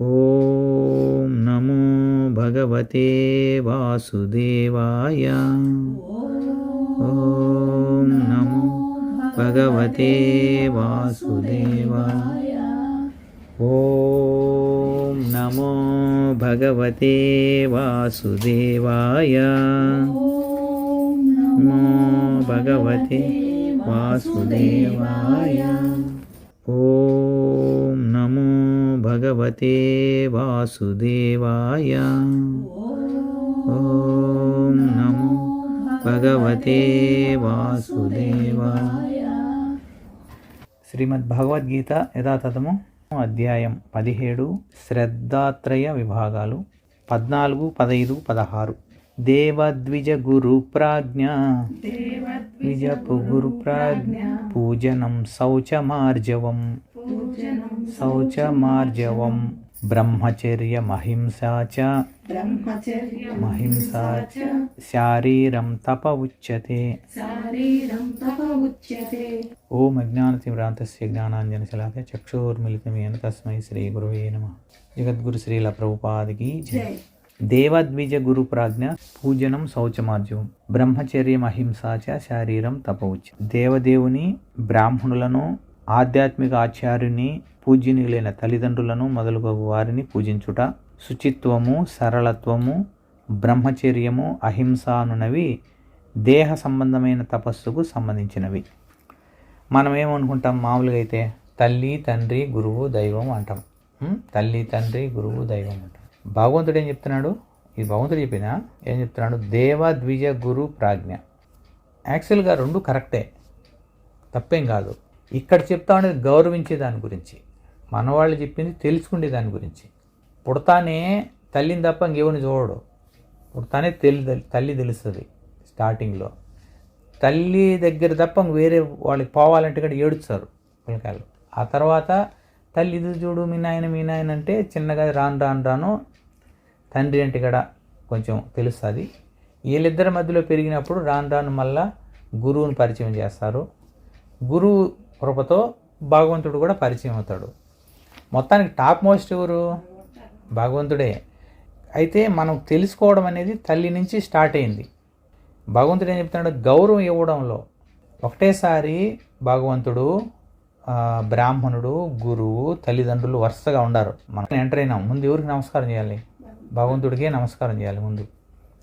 ॐ नमो भगवते वासुदेवाय। ॐ नमो भगवते वासुदेवाय। ॐ नमो भगवते वासुदेवाय। नमो भगवते वासुदेवाय। ॐ नमो भगवते वासुदेवाय ॐ नमो భగవతే వాసుదేవాయ శ్రీమద్ భగవద్గీత యథాతథము అధ్యాయం పదిహేడు శ్రద్ధాత్రయ విభాగాలు పద్నాలుగు పదైదు పదహారు దేవద్విజ గురు ప్రాజ్ఞ ద్విజపు గురు ప్రాజ్ఞ పూజనం శౌచమార్జవం శౌచమార్జవం బ్రహ్మచర్య మహింసా చ బ్రహ్మచర్య మహింసా చ శారీరం తప ఉచ్యతే శారీరం తప ఉచ్యతే ఓం అజ్ఞానతివ్రాంతస్య జ్ఞానాంజనశలాక చక్షుర్మిలితమేన తస్మై శ్రీ గురువే నమ జగద్గురు శ్రీల ప్రభుపాదికి జై జై దేవద్విజ గురు ప్రాజ్ఞ పూజనం శౌచమార్జవం బ్రహ్మచర్య అహింసా చ శారీరం తపవుచ్ దేవదేవుని బ్రాహ్మణులను ఆధ్యాత్మిక ఆచార్యుని పూజ్యునిలైన తల్లిదండ్రులను మొదలుగు వారిని పూజించుట. శుచిత్వము సరళత్వము బ్రహ్మచర్యము అహింస అనునవి దేహ సంబంధమైన తపస్సుకు సంబంధించినవి. మనం ఏమనుకుంటాం మామూలుగా అయితే తల్లి తండ్రి గురువు దైవం అంటాం. తల్లి తండ్రి గురువు దైవం అంటాం. భగవంతుడు ఏం చెప్తున్నాడు? ఇది భగవంతుడు చెప్పినా ఏం చెప్తున్నాడు? దేవ ద్విజ గురు ప్రాజ్ఞ. యాక్చువల్గా రెండు కరెక్టే. తప్పేం కాదు. ఇక్కడ చెప్తా ఉండేది గౌరవించే దాని గురించి. మనవాళ్ళు చెప్పింది తెలుసుకునే దాని గురించి. పుడతానే తల్లిని తప్ప ఇంకేమని చూడడు. పుడతానే తెలి తల్లి తెలుస్తుంది స్టార్టింగ్లో. తల్లి దగ్గర తప్ప వేరే వాళ్ళకి పోవాలంటే కూడా ఏడుస్తారు పిల్లకాయలు. ఆ తర్వాత తల్లి ఇది చూడు మీ నాయన మీ నాయన అంటే చిన్నగా రాను రాను రాను తండ్రి అంటే కూడా కొంచెం తెలుస్తుంది. వీళ్ళిద్దరి మధ్యలో పెరిగినప్పుడు రాను రాను మళ్ళా గురువుని పరిచయం చేస్తారు. గురువు కృపతో భగవంతుడు కూడా పరిచయం అవుతాడు. మొత్తానికి టాప్ మోస్ట్ ఎవరు? భగవంతుడే. అయితే మనం తెలుసుకోవడం అనేది తల్లి నుంచి స్టార్ట్ అయింది. భగవంతుడు ఏం చెప్తున్నాడు? గౌరవం ఇవ్వడంలో. ఒకటేసారి భగవంతుడు బ్రాహ్మణుడు గురువు తల్లిదండ్రులు వరుసగా ఉండారు. మనం ఎంటర్ అయినాం. ముందు ఎవరికి నమస్కారం చేయాలి? భగవంతుడికే నమస్కారం చేయాలి ముందు.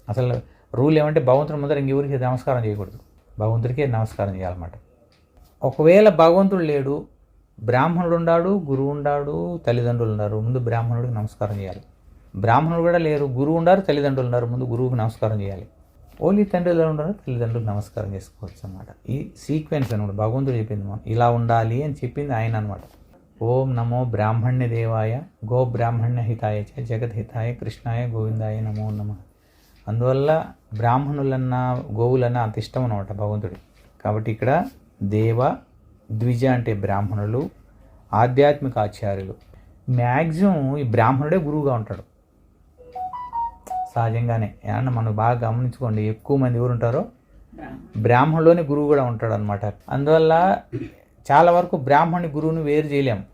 అసలు రూల్ ఏమంటే భగవంతుడి ముందర ఇంకెవరికి నమస్కారం చేయకూడదు. భగవంతుడికే నమస్కారం చేయాలన్నమాట. ఒకవేళ భగవంతుడు లేడు బ్రాహ్మణుడు ఉండాడు గురువు ఉండాడు తల్లిదండ్రులు ఉన్నారు ముందు బ్రాహ్మణుడికి నమస్కారం చేయాలి. బ్రాహ్మణుడు కూడా లేరు గురువు ఉండారు తల్లిదండ్రులు ఉన్నారు ముందు గురువుకి నమస్కారం చేయాలి. ఓన్లీ తండ్రులు ఉన్నారు తల్లిదండ్రులకు నమస్కారం చేసుకోవచ్చు అనమాట ఈ సీక్వెన్స్ అనమాట భగవంతుడు చెప్పింది మనం ఇలా ఉండాలి అని చెప్పింది ఆయన అనమాట ఓం నమో బ్రాహ్మణ్య దేవాయ గో బ్రాహ్మణ్య హితాయ చ జగత్ హితాయ కృష్ణాయ గోవిందాయ నమో నమ. అందువల్ల బ్రాహ్మణులన్నా గోవులన్నా అంత ఇష్టం అనమాట భగవంతుడి కాబట్టి ఇక్కడ దేవ ద్విజ అంటే బ్రాహ్మణులు ఆధ్యాత్మిక ఆచార్యులు. మ్యాక్సిమం ఈ బ్రాహ్మణుడే గురువుగా ఉంటాడు. సహజంగానే. ఏమన్నా మనం బాగా గమనించుకోండి ఎక్కువ మంది ఎవరు ఉంటారో బ్రాహ్మణులోనే గురువు కూడా ఉంటాడు అనమాట అందువల్ల చాలా వరకు బ్రాహ్మణి గురువుని వేరు చేయలేం.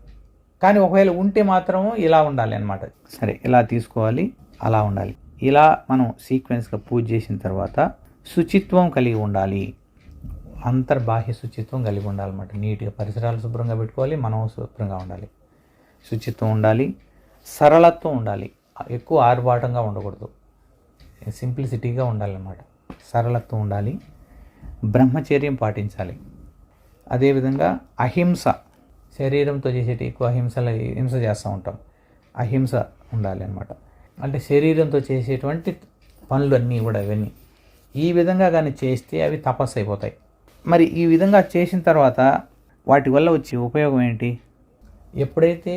కానీ ఒకవేళ ఉంటే మాత్రం ఇలా ఉండాలి అనమాట సరే ఇలా తీసుకోవాలి అలా ఉండాలి. ఇలా మనం సీక్వెన్స్గా పూజ చేసిన తర్వాత శుచిత్వం కలిగి ఉండాలి. అంతర్బాహ్య శుచిత్వం కలిగి ఉండాలన్నమాట. నీట్గా పరిసరాలు శుభ్రంగా పెట్టుకోవాలి మనం శుభ్రంగా ఉండాలి. శుచిత్వం ఉండాలి సరళత్వం ఉండాలి. ఎక్కువ ఆర్భాటంగా ఉండకూడదు. సింప్లిసిటీగా ఉండాలన్నమాట. సరళత్వం ఉండాలి బ్రహ్మచర్యం పాటించాలి. అదేవిధంగా అహింస శరీరంతో చేసేటి ఎక్కువ అహింసలు హింస చేస్తూ ఉంటాం. అహింస ఉండాలి అనమాట అంటే శరీరంతో చేసేటువంటి పనులు అన్నీ కూడా ఇవన్నీ ఈ విధంగా కానీ చేస్తే అవి తపస్సు అయిపోతాయి. మరి ఈ విధంగా చేసిన తర్వాత వాటి వల్ల వచ్చే ఉపయోగం ఏంటి? ఎప్పుడైతే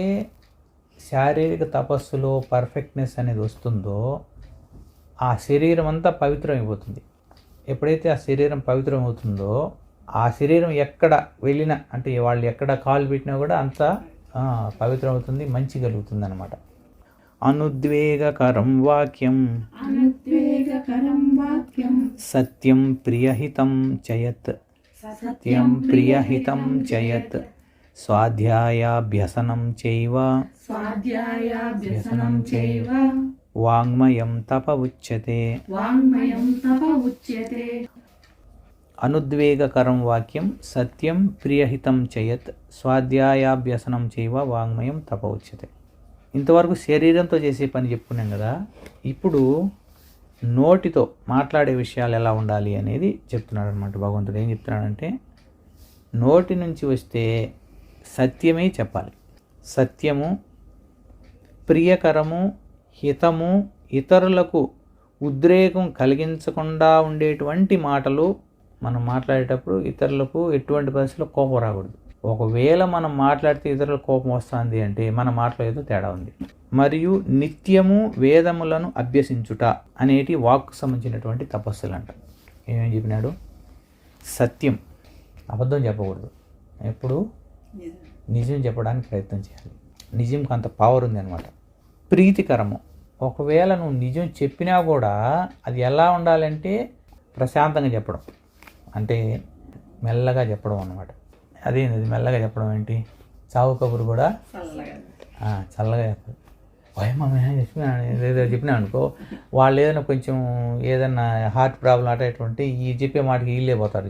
శారీరక తపస్సులో పర్ఫెక్ట్నెస్ అనేది వస్తుందో ఆ శరీరం అంతా పవిత్రం అయిపోతుంది ఎప్పుడైతే ఆ శరీరం పవిత్రం అవుతుందో ఆ శరీరం ఎక్కడ వెళ్ళినా అంటే వాళ్ళు ఎక్కడ కాలు పెట్టినా కూడా అంతా ఆ, పవిత్రం అవుతుంది మంచి కలుగుతుంది అనమాట అనుద్వేగకరం వాక్యం. అనుద్వేగకరం వాక్యం. సత్యం ప్రియహితం చయత్ సత్యం ప్రియహితం చయత్. స్వాధ్యాయాభ్యసనం చైవ. స్వాధ్యాయాభ్యసనం చైవ. వాంగ్మయం తప ఉచ్యతే. వాంగ్మయం తప ఉచ్యతే. అనుద్వేగకరం వాక్యం సత్యం ప్రియహితం చేయత్. స్వాధ్యాయాభ్యసనం చైవ వాంగ్మయం తప ఉచ్యతే. ఇంతవరకు శరీరంతో చేసే పని చెప్పుకున్నాం కదా. ఇప్పుడు నోటితో మాట్లాడే విషయాలు ఎలా ఉండాలి అనేది చెప్తున్నాడు అనమాట భగవంతుడు. ఏం చెప్తున్నాడంటే నోటి నుంచి వస్తే సత్యమే చెప్పాలి. సత్యము ప్రియకరము హితము ఇతరులకు ఉద్రేకం కలిగించకుండా ఉండేటువంటి మాటలు మనం మాట్లాడేటప్పుడు ఇతరులకు ఎటువంటి పరిస్థితుల్లో కోపం రాకూడదు. ఒకవేళ మనం మాట్లాడితే ఇతరులకు కోపం వస్తుంది అంటే మన మాటలో ఏదో తేడా ఉంది. మరియు నిత్యము వేదములను అభ్యసించుట అనేటి వాక్కు సంబంధించినటువంటి తపస్సులు అంట ఏమేం చెప్పినాడు? సత్యం. అబద్ధం చెప్పకూడదు. ఎప్పుడు? నిజం. చెప్పడానికి ప్రయత్నం చేయాలి. నిజంకి అంత పవర్ ఉంది అనమాట ప్రీతికరము. ఒకవేళ నువ్వు నిజం చెప్పినా కూడా అది ఎలా ఉండాలంటే ప్రశాంతంగా చెప్పడం. అంటే మెల్లగా చెప్పడం అన్నమాట. అదేంది మెల్లగా చెప్పడం ఏంటి? చావు కబురు కూడా? చల్లగా. చెప్పాలి భయమా చెప్పినాను ఏదో చెప్పినా అనుకో వాళ్ళు ఏదైనా కొంచెం ఏదైనా హార్ట్ ప్రాబ్లం అటేటువంటి ఈ చెప్పే మాటకి వీళ్ళే పోతారు.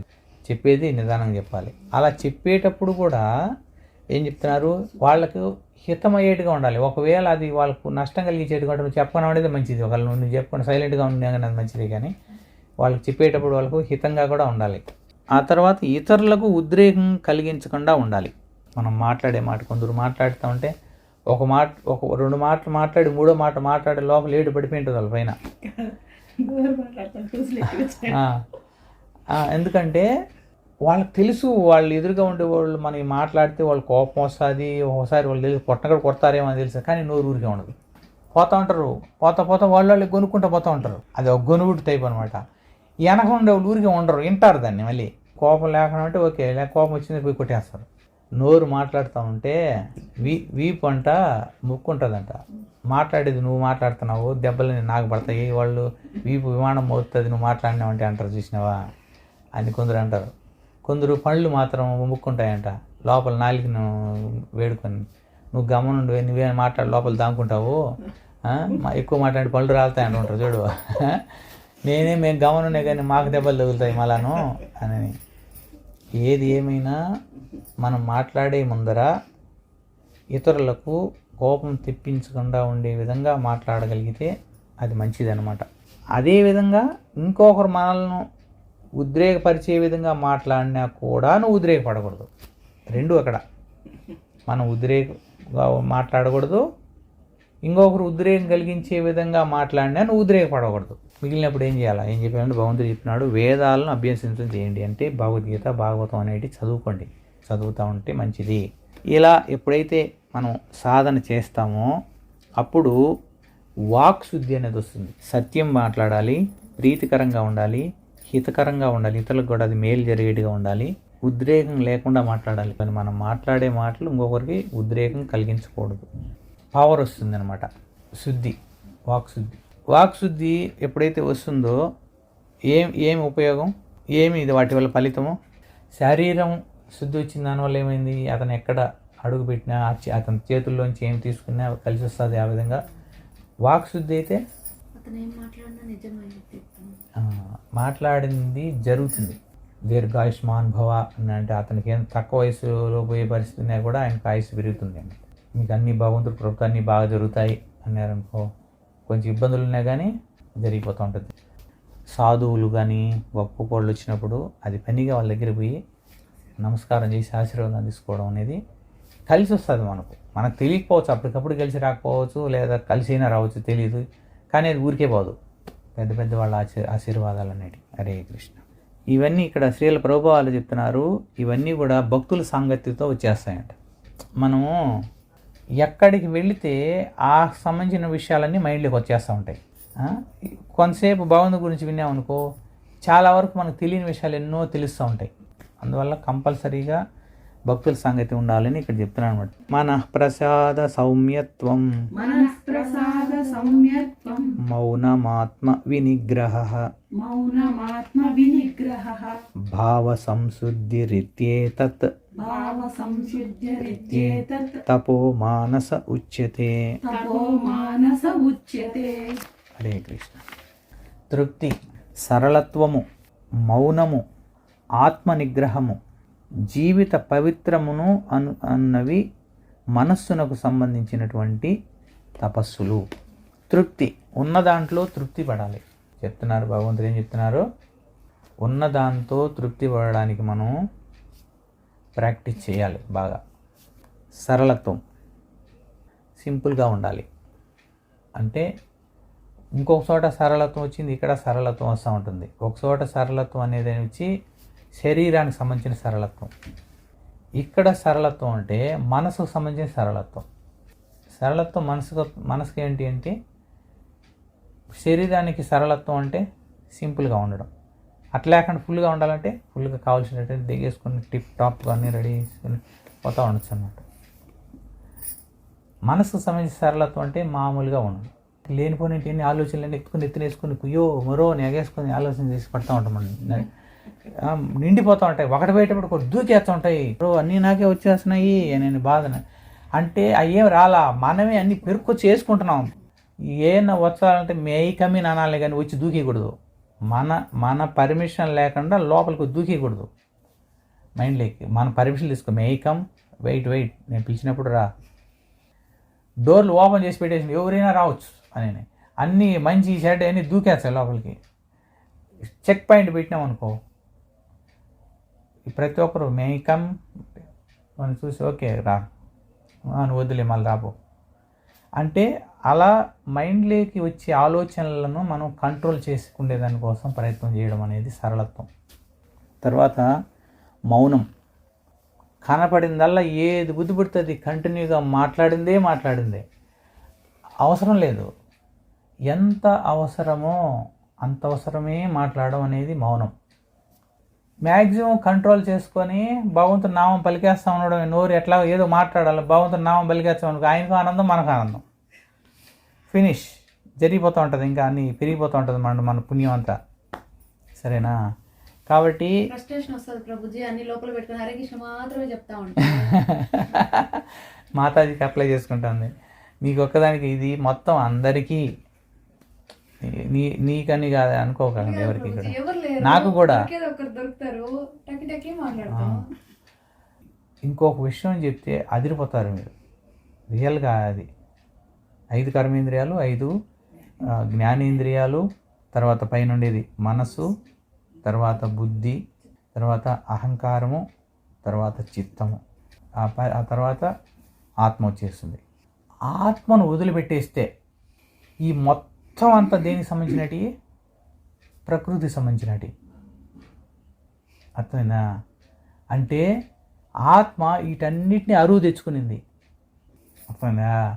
చెప్పేది నిదానంగా చెప్పాలి. అలా చెప్పేటప్పుడు కూడా ఏం చెప్తున్నారు? వాళ్ళకు హితమయ్యేట్టుగా ఉండాలి. ఒకవేళ అది వాళ్ళకు నష్టం కలిగించేట్టుగా ఉంటే నువ్వు చెప్పడం అనేది మంచిది. ఒకవేళ నువ్వు చెప్పకుండా సైలెంట్గా అది మంచిది కానీ వాళ్ళకి చెప్పేటప్పుడు వాళ్ళకు హితంగా కూడా ఉండాలి. ఆ తర్వాత ఇతరులకు ఉద్రేకం కలిగించకుండా ఉండాలి. మనం మాట్లాడే మాట కొందరు మాట్లాడుతూ ఉంటే ఒక మాట ఒక రెండు మాటలు మాట్లాడి మూడో మాట మాట్లాడే లోపల ఏడు పడిపోయింటుంది వాళ్ళ పైన. ఎందుకంటే వాళ్ళకి తెలుసు వాళ్ళు ఎదురుగా ఉండే వాళ్ళు మనకి మాట్లాడితే వాళ్ళు కోపం వస్తుంది ఒకసారి వాళ్ళు తెలిసి పొట్టగడ కొడతారేమో అని తెలుసు కానీ నోరు ఊరికే ఉండదు. పోతూ ఉంటారు పోతా పోతా వాళ్ళు వాళ్ళు కొనుక్కుంటూ పోతూ ఉంటారు. అది ఒక గొనుగుడు టైప్ అనమాట వెనక ఉండే వాళ్ళు ఊరికే ఉండరు వింటారు దాన్ని మళ్ళీ. కోపం లేకుండా అంటే ఓకే లేక కోపం వచ్చింది పోయి కొట్టేస్తారు. నోరు మాట్లాడుతూ ఉంటే వీ వీపు అంట ముక్కు ఉంటుందంట. మాట్లాడేది నువ్వు మాట్లాడుతున్నావు దెబ్బలు నాకు పడతాయి వాళ్ళు వీపు విమానం మోస్తుంది నువ్వు మాట్లాడినావంటే అంటారు చూసినావా? అని కొందరు అంటారు. కొందరు పళ్ళు మాత్రం ముక్కుంటాయంట లోపల నాలుగును వేడుకొని నువ్వు గమనుండి నువ్వే మాట్లాడి లోపల దాముకుంటావు మా- ఎక్కువ మాట్లాడి పళ్ళు రాలుతాయి అంటుంటారు చూడు. నేనే మేము గమనునే కానీ మాకు దెబ్బలు తగులుతాయి మళ్ళాను అని. ఏది ఏమైనా మనం మాట్లాడే ముందర ఇతరులకు కోపం తెప్పించకుండా ఉండే విధంగా మాట్లాడగలిగితే అది మంచిదన్నమాట. అదేవిధంగా ఇంకొకరు మనల్ని ఉద్రేకపరిచే విధంగా మాట్లాడినా కూడా నువ్వు ఉద్రేకపడకూడదు. రెండు అక్కడ. మనం ఉద్రేకంగా మాట్లాడకూడదు. ఇంకొకరు ఉద్రేకం కలిగించే విధంగా మాట్లాడినా నువ్వు ఉద్రేకపడకూడదు. మిగిలినప్పుడు ఏం చేయాలి? ఏం చెప్పాలంటే భగవంతుడు చెప్పినాడు వేదాలను అభ్యసించడం చేయండి. అంటే భగవద్గీత భాగవతం అనేటి చదువుకోండి. చదువుతూ ఉంటే మంచిది. ఇలా ఎప్పుడైతే మనం సాధన చేస్తామో అప్పుడు వాక్ శుద్ధి అనేది వస్తుంది. సత్యం మాట్లాడాలి ప్రీతికరంగా ఉండాలి హితకరంగా ఉండాలి ఇతరులకు కూడా అది మేలు జరిగేట్టుగా ఉండాలి ఉద్రేకం లేకుండా మాట్లాడాలి. కానీ మనం మాట్లాడే మాటలు ఇంకొకరికి ఉద్రేకం కలిగించకూడదు. పవర్ వస్తుంది అనమాట శుద్ధి వాక్ శుద్ధి వాక్ శుద్ధి ఎప్పుడైతే వస్తుందో ఏం ఏం ఉపయోగం? ఏమి ఇది వాటి వల్ల ఫలితము? శరీరం శుద్ధి వచ్చిన దానివల్ల ఏమైంది? అతను ఎక్కడ అడుగు పెట్టినా అతని చేతుల్లోంచి ఏం తీసుకున్నా కలిసి వస్తుంది ఆ విధంగా. వాక్ శుద్ధి అయితే మాట్లాడింది జరుగుతుంది. దీర్ఘాయుష్మాన్ భవ అని అంటే అతనికి ఏం తక్కువ వయసులో పోయే పరిస్థితి ఉన్నా కూడా ఆయనకు ఆయుష్ పెరుగుతుంది అని మీకు అన్ని భగవంతుడు ప్రభుత్వం అన్నీ బాగా జరుగుతాయి అన్నారనుకో కొంచెం ఇబ్బందులు ఉన్నా కానీ జరిగిపోతూ ఉంటుంది. సాధువులు కానీ గొప్ప కోళ్ళు వచ్చినప్పుడు అది పనిగా వాళ్ళ దగ్గర పోయి నమస్కారం చేసి ఆశీర్వాదం తీసుకోవడం అనేది కలిసి వస్తుంది మనకు. మనకు తెలియకపోవచ్చు అప్పటికప్పుడు కలిసి రాకపోవచ్చు లేదా కలిసి అయినా రావచ్చు తెలియదు కానీ అది ఊరికే పోదు. పెద్ద పెద్ద వాళ్ళ ఆశీ ఆశీర్వాదాలు అనేవి హరే కృష్ణ. ఇవన్నీ ఇక్కడ శ్రీల ప్రభువాలు చెప్తున్నారు. ఇవన్నీ కూడా భక్తుల సాంగత్యంతో వచ్చేస్తాయంట. మనము ఎక్కడికి వెళితే ఆ సంబంధించిన విషయాలన్నీ మైండ్లోకి వచ్చేస్తూ ఉంటాయి? కొంతసేపు భగవంతు గురించి విన్నామనుకో చాలా వరకు మనకు తెలియని విషయాలు ఎన్నో తెలుస్తూ ఉంటాయి. అందువల్ల కంపల్సరీగా భక్తుల సంగతి ఉండాలని ఇక్కడ చెప్తున్నాను అనమాట మన ప్రసాద సౌమ్యత్వం. మనఃప్రసాద సౌమ్యత్వం. మౌనమాత్మ వినిగ్రహ. మౌనమాత్మ వినిగ్రహ. భావ భావ సంశుద్ధ్యరిత్యేతత్ తపో మానస ఉచ్యతే తపో మానస ఉచ్యతే హరే కృష్ణ తృప్తి సరళత్వము మౌనము ఆత్మ నిగ్రహము జీవిత పవిత్రమును అను అన్నవి మనస్సునకు సంబంధించినటువంటి తపస్సులు. తృప్తి ఉన్న దాంట్లో తృప్తి పడాలి. చెప్తున్నారు భగవంతుడు ఏం చెప్తున్నారు? ఉన్న దాంతో తృప్తి పడడానికి మనం ప్రాక్టీస్ చేయాలి బాగా. సరళత్వం. సింపుల్గా ఉండాలి. అంటే ఇంకొక చోట సరళత్వం వచ్చింది ఇక్కడ సరళత్వం వస్తూ ఉంటుంది. ఒక చోట సరళత్వం అనేది వచ్చి శరీరానికి సంబంధించిన సరళత్వం. ఇక్కడ సరళత్వం అంటే మనసుకు సంబంధించిన సరళత్వం. సరళత్వం మనసుకు మనసుకు ఏంటి అంటే శరీరానికి సరళత్వం అంటే సింపుల్గా ఉండడం. అట్లా లేకుండా ఫుల్గా ఉండాలంటే ఫుల్గా కావాల్సినట్టు దిగేసుకుని టిప్ టాప్గా అన్నీ రెడీ చేసుకుని పోతూ ఉండొచ్చు అనమాట మనసుకు సంబంధించిన సరళత్వం అంటే మామూలుగా ఉండడం లేనిపోయిన ఎన్ని ఆలోచనలు ఎత్తుకుని ఎత్తునేసుకుని కుయ్యో మరో నెగేసుకుని ఆలోచన చేసి పడుతూ ఉంటాం నిండిపోతూ ఉంటాయి. ఒకటి పోయేటప్పుడు కూడా దూకేస్తూ ఉంటాయి. అన్నీ నాకే వచ్చేస్తున్నాయి నేను బాధన అంటే అయ్యేం రాలా? మనమే అన్ని పెరుక్కొచ్చి చేసుకుంటున్నాం ఏమన్నా వచ్చాలంటే మేయికమి అనాలి కానీ వచ్చి దూకేయకూడదు. మన మన పర్మిషన్ లేకుండా లోపలికి దూకేయకూడదు. మైండ్లోకి మన పర్మిషన్ తీసుకో. మేయికం వెయిట్ వెయిట్ నేను పిలిచినప్పుడు రా. డోర్లు ఓపెన్ చేసి పెట్టేసి ఎవరైనా రావచ్చు అని అన్నీ మంచి షర్ట్ అన్నీ దూకేస్తాయి లోపలికి. చెక్ పాయింట్ పెట్టినాం అనుకో. ప్రతి ఒక్కరు మే కమ్ మనం చూసి ఓకే రా. ఆ, నువ్వు వద్దులే మళ్ళీ రాబో అంటే అలా మైండ్లోకి వచ్చే ఆలోచనలను మనం కంట్రోల్ చేసుకునే దానికోసం ప్రయత్నం చేయడం అనేది సరళత్వం. తర్వాత మౌనం. కనపడిందల్లా ఏది బుద్ధి కంటిన్యూగా మాట్లాడిందే మాట్లాడిందే. అవసరం లేదు. ఎంత అవసరమో అంత అవసరమే మాట్లాడడం అనేది మౌనం. మ్యాక్సిమం కంట్రోల్ చేసుకొని భగవంతుని నామం పలికేస్తా ఉండడం నోరు ఎట్లా ఏదో మాట్లాడాలి. భగవంతుని నామం పలికేస్తాం అనుకో ఆయనకు ఆనందం మనకు ఆనందం. ఫినిష్. జరిగిపోతూ ఉంటుంది ఇంకా అన్నీ పెరిగిపోతూ ఉంటుంది మన మన పుణ్యం అంతా. సరేనా? కాబట్టి మాతాజీకి అప్లై చేసుకుంటుంది మీకు ఒక్కదానికి ఇది మొత్తం అందరికీ నీ నీకని కాదు అనుకోకండి ఎవరికి కూడా. ఎవరు లేరు? నాకు కూడా. ఇంకొక విషయం చెప్తే అదిరిపోతారు మీరు. రియల్గా అది. ఐదు కర్మేంద్రియాలు ఐదు జ్ఞానేంద్రియాలు తర్వాత పైన ఉండేది మనసు తర్వాత బుద్ధి తర్వాత అహంకారము తర్వాత చిత్తము. ఆ తర్వాత ఆత్మ వచ్చేస్తుంది. ఆత్మను వదిలిపెట్టేస్తే ఈ మొత్తం అంతా దేనికి సంబంధించినటి? ప్రకృతికి సంబంధించినటి. అర్థమైందా? అంటే ఆత్మ వీటన్నిటిని అరువు తెచ్చుకునింది. అర్థమైందా?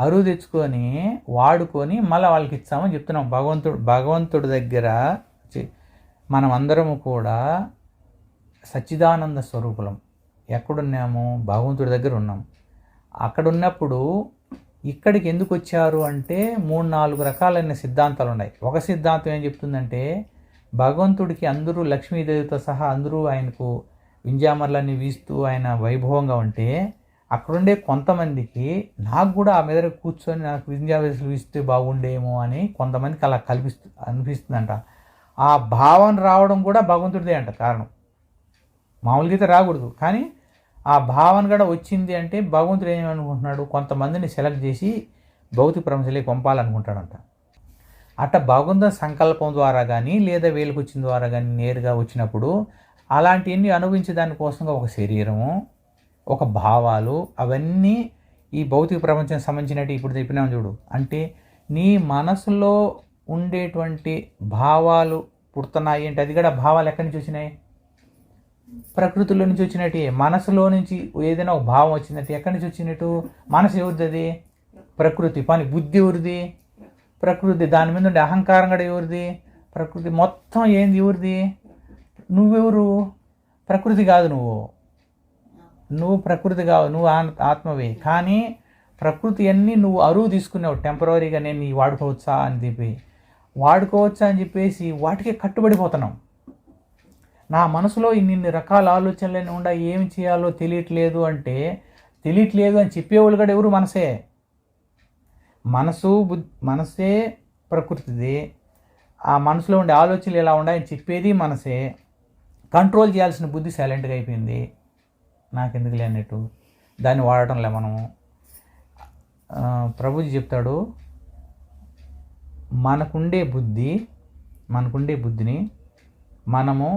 అరువు తెచ్చుకొని వాడుకొని మళ్ళీ వాళ్ళకి ఇచ్చామని చెప్తున్నాం. భగవంతుడు భగవంతుడి దగ్గర మనం అందరము కూడా సచ్చిదానంద స్వరూపులం. ఎక్కడున్నాము? భగవంతుడి దగ్గర ఉన్నాం. అక్కడ ఉన్నప్పుడు ఇక్కడికి ఎందుకు వచ్చారు అంటే మూడు నాలుగు రకాలైన సిద్ధాంతాలు ఉన్నాయి. ఒక సిద్ధాంతం ఏం చెప్తుందంటే భగవంతుడికి అందరూ లక్ష్మీదేవితో సహా అందరూ ఆయనకు వింజామర్లన్నీ వీస్తూ ఆయన వైభవంగా ఉంటే అక్కడుండే కొంతమందికి నాకు కూడా ఆ మీద కూర్చొని నాకు వింజావేసులు వీస్తే బాగుండేమో అని కొంతమందికి అలా కల్పిస్తూ అనిపిస్తుందంట. ఆ భావన రావడం కూడా భగవంతుడిదే అంట కారణం. మామూలుగా అయితే రాకూడదు. కానీ ఆ భావన కూడా వచ్చింది అంటే భగవంతుడు ఏమనుకుంటున్నాడు కొంతమందిని సెలెక్ట్ చేసి భౌతిక ప్రపంచంలోకి పంపాలనుకుంటాడంట. అట్ట భగవంతుని సంకల్పం ద్వారా కానీ లేదా వేలుకు వచ్చిన ద్వారా కానీ నేరుగా వచ్చినప్పుడు అలాంటివన్నీ అనుభవించే దానికోసంగా ఒక శరీరము ఒక భావాలు అవన్నీ ఈ భౌతిక ప్రపంచం సంబంధించినట్టు ఇప్పుడు చెప్పినాం చూడు. అంటే నీ మనసులో ఉండేటువంటి భావాలు పుడుతున్నాయి అంటే అది కూడా భావాలు ఎక్కడి నుంచి వచ్చినాయి? ప్రకృతిలో నుంచి వచ్చినట్టు మనసులో నుంచి ఏదైనా ఒక భావం వచ్చినట్టు ఎక్కడి నుంచి వచ్చినట్టు? మనసు ఎవరిది ప్రకృతి. పని బుద్ధి ఎవరిది? ప్రకృతి. దాని మీద ఉండే అహంకారం కూడా ఎవరిది? ప్రకృతి. మొత్తం ఏంది ఎవరిది? నువ్వెవరు? ప్రకృతి కాదు నువ్వు. నువ్వు ప్రకృతి కావు. నువ్వు ఆత్మవే. కానీ ప్రకృతి అన్నీ నువ్వు అరువు తీసుకున్నావు. టెంపరీగా నేను నీ వాడుకోవచ్చా అని చెప్పి. వాడుకోవచ్చా అని చెప్పేసి వాటికి కట్టుబడిపోతున్నావు నా మనసులో ఇన్ని రకాల ఆలోచనలు ఉండా ఏం చేయాలో తెలియట్లేదు అంటే తెలియట్లేదు అని చెప్పేవాళ్ళు కూడా ఎవరు మనసే? మనసు బుద్ధి మనసే ప్రకృతిది. ఆ మనసులో ఉండే ఆలోచనలు ఎలా ఉన్నాయని చెప్పేది మనసే. కంట్రోల్ చేయాల్సిన బుద్ధి సైలెంట్గా అయిపోయింది. నాకెందుకు లేనట్టు దాన్ని వాడటంలే మనము. ప్రభుజీ చెప్తాడు మనకుండే బుద్ధి మనకుండే బుద్ధిని మనము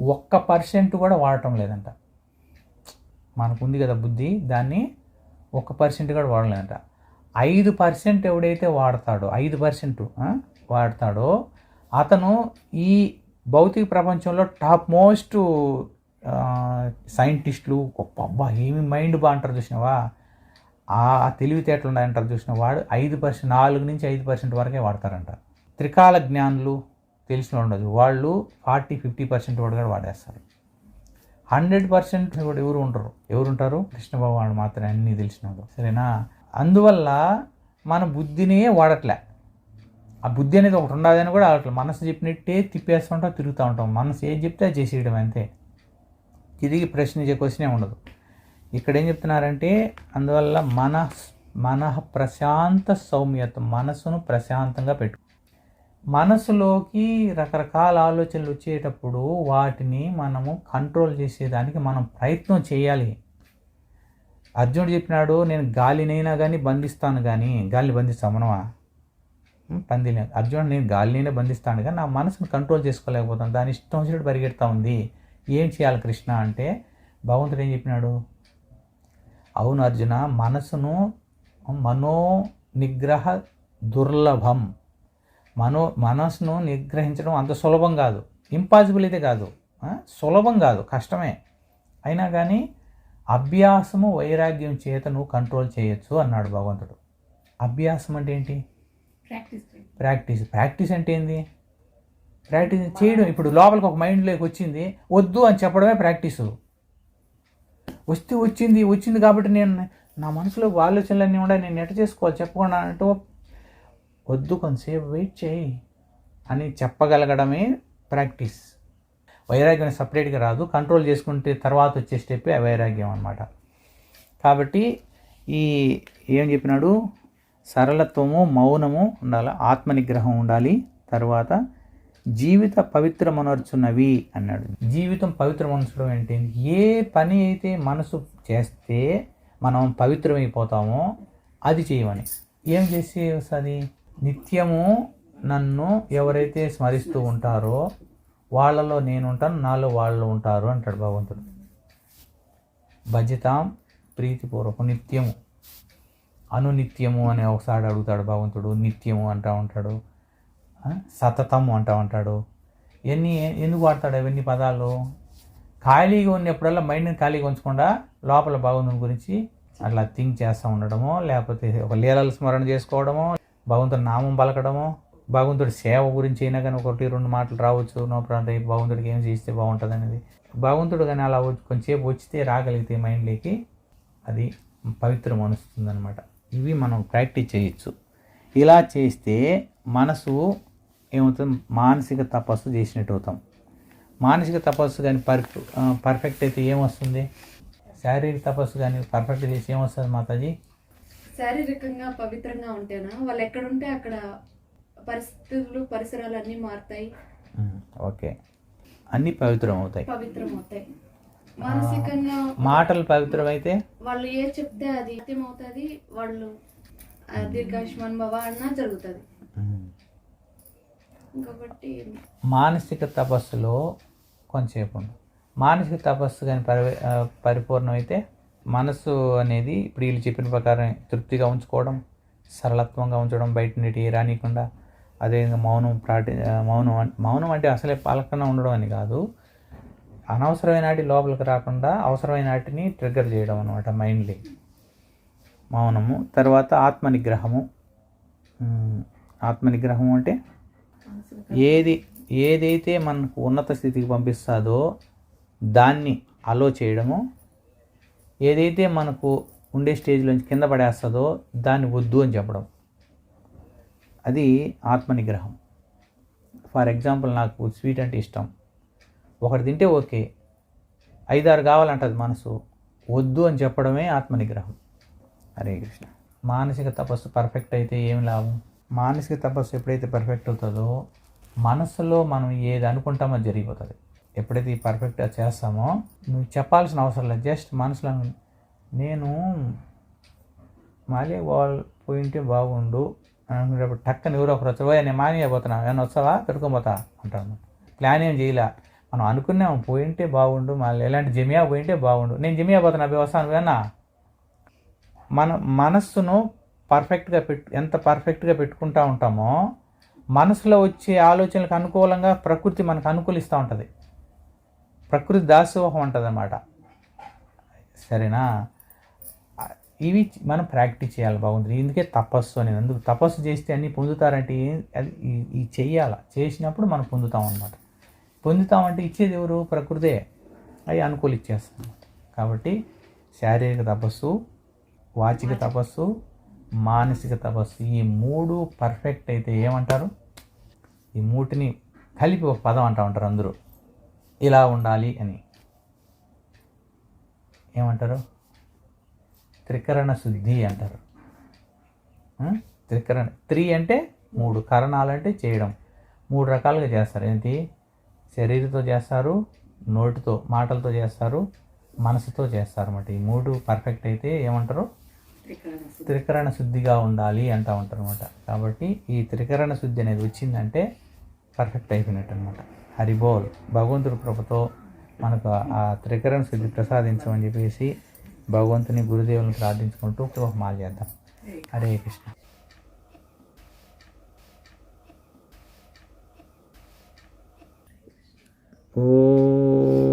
ఒక్క పర్సెంట్ కూడా వాడటం లేదంట. మనకుంది కదా బుద్ధి దాన్ని ఒక్క పర్సెంట్ కూడా వాడలేదంట. ఐదు పర్సెంట్ ఎవడైతే వాడతాడో ఐదు పర్సెంట్ వాడతాడో అతను ఈ భౌతిక ప్రపంచంలో టాప్ మోస్ట్ సైంటిస్టులు గొప్ప అబ్బా ఏమి మైండ్ బా అంటారు చూసినావా? ఆ తెలివితేటలు ఉన్నాయంటారు చూసిన వాడు ఐదు పర్సెంట్ నాలుగు నుంచి ఐదు పర్సెంట్ వరకే వాడతారంట. త్రికాల జ్ఞానులు తెలిసిన ఉండదు. వాళ్ళు ఫార్టీ ఫిఫ్టీ పర్సెంట్ వాడు కూడా వాడేస్తారు. హండ్రెడ్ పర్సెంట్ కూడా ఎవరు ఉంటారు? ఎవరుంటారు కృష్ణబాబు వాడు మాత్రమే అన్నీ తెలిసినాడు సరేనా? అందువల్ల మన బుద్ధినే వాడట్లే. ఆ బుద్ధి అనేది ఒకటి ఉండదని కూడా ఆడట్లేదు మనసు చెప్పినట్టే తిప్పేస్తూ ఉంటాం తిరుగుతూ ఉంటాం. మనసు ఏం చెప్తే అది చేసేయడం అంతే. తిరిగి ప్రశ్నించే క్వశ్చనే ఉండదు. ఇక్కడ ఏం చెప్తున్నారంటే అందువల్ల మన మన ప్రశాంత సౌమ్యత మనసును ప్రశాంతంగా పెట్టు. మనసులోకి రకరకాల ఆలోచనలు వచ్చేటప్పుడు వాటిని మనము కంట్రోల్ చేసేదానికి మనం ప్రయత్నం చేయాలి. అర్జునుడు చెప్పినాడు నేను గాలినైనా కానీ బంధిస్తాను కానీ గాలిని బంధిస్తాను మనమా ఉం, అర్జునుడు నేను గాలినైనా బంధిస్తాను కానీ నా మనసును కంట్రోల్ చేసుకోలేకపోతాను దాని ఇష్టం వచ్చినట్టు పరిగెడతా ఉంది. ఏం చేయాలి కృష్ణ? అంటే భగవంతుడు ఏం చెప్పినాడు? అవును అర్జున మనసును మనో నిగ్రహ దుర్లభం మనో మనసును నిగ్రహించడం అంత సులభం కాదు. ఇంపాసిబుల్ అయితే కాదు? సులభం కాదు. కష్టమే. అయినా కానీ అభ్యాసము వైరాగ్యం చేత నువ్వు కంట్రోల్ చేయొచ్చు అన్నాడు భగవంతుడు. అభ్యాసం అంటే ఏంటి? ప్రాక్టీస్ ప్రాక్టీస్ ప్రాక్టీస్ అంటే ఏంది? ప్రాక్టీస్ చేయడం. ఇప్పుడు లోపలికి ఒక మైండ్లోకి వచ్చింది. వద్దు అని చెప్పడమే ప్రాక్టీసు వస్తే వచ్చింది. వచ్చింది కాబట్టి నేను నా మనసులో ఆలోచనలన్నీ ఉన్నాయి నేను ఎట్ట చేసుకోవాలి? చెప్పకుండా అంటూ వద్దు కొంతసేపు వెయిట్ చేయి అని చెప్పగలగడమే ప్రాక్టీస్. వైరాగ్యం సపరేట్గా రాదు. కంట్రోల్ చేసుకుంటే తర్వాత వచ్చే స్టెప్పే వైరాగ్యం అనమాట కాబట్టి ఈ ఏం చెప్పినాడు? సరళత్వము మౌనము ఉండాలి. ఆత్మనిగ్రహం ఉండాలి. తర్వాత జీవిత పవిత్రమనర్చున్నవి అన్నాడు. జీవితం పవిత్రమనర్చడం ఏంటి? ఏ పని అయితే మనసు చేస్తే మనం పవిత్రమైపోతామో అది చేయమని. ఏం చేసి వస్తుంది? నిత్యము నన్ను ఎవరైతే స్మరిస్తూ ఉంటారో వాళ్ళలో నేను ఉంటాను నాలో వాళ్ళు ఉంటారు అంటాడు భగవంతుడు. భజితాం ప్రీతిపూర్వకం నిత్యము. అనునిత్యము అని ఒకసారి అడుగుతాడు భగవంతుడు. నిత్యము అంటూ ఉంటాడు. సతతము అంటూ ఉంటాడు. ఎన్ని ఎందుకు వాడతాడు అవన్నీ పదాలు? ఖాళీగా ఉన్నప్పుడల్లా మైండ్ని ఖాళీగా ఉంచకుండా లోపల భగవంతుని గురించి అట్లా థింక్ చేస్తూ ఉండడమో లేకపోతే ఒక లీలల స్మరణ చేసుకోవడమో భగవంతుడి నామం పలకడము భగవంతుడి సేవ గురించి అయినా కానీ ఒకటి రెండు మాటలు రావచ్చు. నో ప్రాంతం భగవంతుడికి ఏం చేస్తే బాగుంటుంది అనేది. భగవంతుడు కానీ అలా కొంచెంసేపు వచ్చితే రాగలిగితే మైండ్లోకి అది పవిత్రం అనుస్తుంది అనమాట ఇవి మనం ప్రాక్టీస్ చేయొచ్చు. ఇలా చేస్తే మనసు ఏమవుతుంది? మానసిక తపస్సు చేసినట్టు అవుతాం. మానసిక తపస్సు కానీ పర్ పర్ఫెక్ట్ అయితే ఏమొస్తుంది? శారీరక తపస్సు కానీ పర్ఫెక్ట్ చేసి ఏమొస్తుంది మాతాజీ? శారీరకంగా పవిత్రంగా ఉంటేనా? వాళ్ళు ఎక్కడుంటే అక్కడ పరిస్థితులు పరిసరాలు అన్నీ మారుతాయి ఓకే. అన్నీ పవిత్రం అవుతాయి పవిత్రం అవుతాయి మానసికంగా మాటలు పవిత్రమైతే? వాళ్ళు ఏ చెప్తే అది అవుతుంది వాళ్ళు దీర్ఘాయుష్మాన్ భవ అన్నా జరుగుతుంది. ఇంకొకటి మానసిక తపస్సులో కొంచెంసేపు ఉండు. మానసిక తపస్సు కానీ పరి పరిపూర్ణమైతే మనసు అనేది ఇప్పుడు వీళ్ళు చెప్పిన ప్రకారం తృప్తిగా ఉంచుకోవడం సరళత్వంగా ఉంచడం బయట నీటి రానియకుండా అదేవిధంగా మౌనం ప్రాటి మౌనం మౌనం అంటే అసలే పాలకన ఉండడం అని కాదు. అనవసరమైన వాటి లోపలికి రాకుండా అవసరమైన వాటిని ట్రిగ్గర్ చేయడం అనమాట మైండ్లీ మౌనము తర్వాత ఆత్మనిగ్రహము. ఆత్మ నిగ్రహము అంటే ఏది ఏదైతే మనకు ఉన్నత స్థితికి పంపిస్తుందో దాన్ని అలో చేయడము ఏదైతే మనకు ఉండే స్టేజ్లోంచి కింద పడేస్తుందో దాన్ని వద్దు అని చెప్పడం. అది ఆత్మనిగ్రహం. ఫర్ ఎగ్జాంపుల్ నాకు స్వీట్ అంటే ఇష్టం. ఒకటి తింటే ఓకే. ఐదారు కావాలంటది మనసు. వద్దు అని చెప్పడమే ఆత్మనిగ్రహం. హరే కృష్ణ. మానసిక తపస్సు పర్ఫెక్ట్ అయితే ఏం లాభం? మానసిక తపస్సు ఎప్పుడైతే పర్ఫెక్ట్ అవుతుందో మనసులో మనం ఏది అనుకుంటామో జరిగిపోతుంది. ఎప్పుడైతే ఈ పర్ఫెక్ట్గా చేస్తామో నువ్వు చెప్పాల్సిన అవసరం లేదు. జస్ట్ మనసులో నేను మాలే వాళ్ళు పోయింటే బాగుండు అని అనుకునేటప్పుడు టక్కని ఎవరో ఒకరు వచ్చారు. నేను మానేయబోతున్నా. అయిపోతున్నా ఏమన్నా వస్తావా? అంటాను ప్లాన్ ఏం చేయలే. మనం అనుకున్నాం పోయింటే బాగుండు. మళ్ళీ ఎలాంటి జమియా పోయింటే బాగుండు. నేను జమియా పోతున్నా అవి వస్తాను వేనా మన మనస్సును పర్ఫెక్ట్గా పెట్టు ఎంత పర్ఫెక్ట్గా పెట్టుకుంటా ఉంటామో మనసులో వచ్చే ఆలోచనలకు అనుకూలంగా ప్రకృతి మనకు అనుకూలిస్తూ ఉంటుంది. ప్రకృతి దాసోహం ఉంటుంది అన్నమాట సరేనా ఇవి మనం ప్రాక్టీస్ చేయాలి బాగుంటుంది ఇందుకే తపస్సు అనేది. అందుకు తపస్సు చేస్తే అన్నీ పొందుతారంటే ఏం- అది ఈ- ఈ చెయ్యాల చేసినప్పుడు మనం పొందుతాం అనమాట పొందుతామంటే ఇచ్చేది ఎవరు? ప్రకృతే. అవి అనుకూలిచ్చేస్తాం కాబట్టి శారీరక తపస్సు వాచిక తపస్సు మానసిక తపస్సు ఈ మూడు పర్ఫెక్ట్ అయితే ఏమంటారు? ఈ మూటిని కలిపి ఒక పదం అంటూ ఉంటారు అందరూ. ఇలా ఉండాలి అని. ఏమంటారు? త్రికరణ శుద్ధి అంటారు? త్రికరణ త్రి అంటే మూడు కరణాలు అంటే చేయడం. మూడు రకాలుగా చేస్తారు. ఏంటి? శరీరంతో చేస్తారు నోటితో మాటలతో చేస్తారు మనసుతో చేస్తారు. అన్నమాట ఈ మూడు పర్ఫెక్ట్ అయితే ఏమంటారు? త్రికరణ శుద్ధిగా ఉండాలి అంటూ ఉంటారు అనమాట కాబట్టి ఈ త్రికరణ శుద్ధి అనేది వచ్చిందంటే పర్ఫెక్ట్ అయిపోయినట్టు అనమాట హరిబోల్ భగవంతుడి కృపతో మనకు ఆ త్రికరణ శుద్ధి ప్రసాదించమని చెప్పేసి భగవంతుని గురుదేవులను ప్రార్థించుకుంటూ ఒక మాల చేద్దాం. హరే కృష్ణ. ఓ